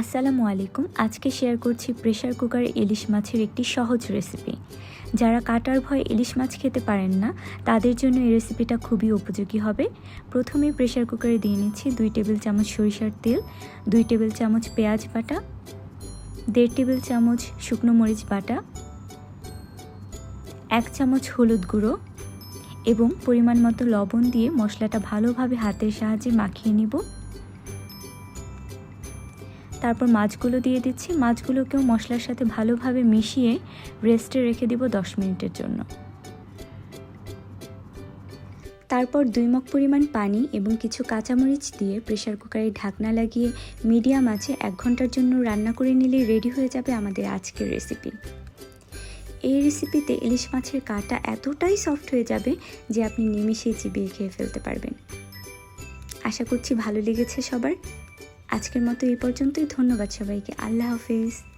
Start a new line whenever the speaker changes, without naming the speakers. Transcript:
আসসালামু আলাইকুম। আজকে শেয়ার করছি প্রেশার কুকারে ইলিশ মাছের একটি সহজ রেসিপি যারা কাটার ভয় ইলিশ মাছ খেতে পারেন না, তাদের জন্য এই রেসিপিটা খুবই উপযোগী হবে। প্রথমে প্রেশার কুকারে দিয়ে নিচ্ছি দুই টেবিল চামচ সরিষার তেল, দুই টেবিল চামচ পেঁয়াজ বাটা, দেড় টেবিল চামচ শুকনো মরিচ বাটা, এক চামচ হলুদ গুঁড়ো এবং পরিমাণ মতো লবণ দিয়ে মশলাটা ভালোভাবে হাতের সাহায্যে মাখিয়ে নিব। তারপর মাছগুলো দিয়ে দিচ্ছি। মাছগুলোকেও মশলার সাথে ভালোভাবে মিশিয়ে রেস্টে রেখে দিব দশ মিনিটের জন্য। তারপর দুই মগ পরিমাণ পানি এবং কিছু কাঁচামরিচ দিয়ে প্রেশার কুকারে ঢাকনা লাগিয়ে মিডিয়াম আছে এক ঘণ্টার জন্য রান্না করে নিলেই রেডি হয়ে যাবে আমাদের আজকের রেসিপি এই রেসিপিতে ইলিশ মাছের কাটা এতটাই সফট হয়ে যাবে যে আপনি নিমিশেই চিবিয়ে খেয়ে ফেলতে পারবেন। আশা করছি ভালো লেগেছে সবার। আজকের মতো এই পর্যন্তই। ধন্যবাদ সবাইকে। আল্লাহ হাফিজ।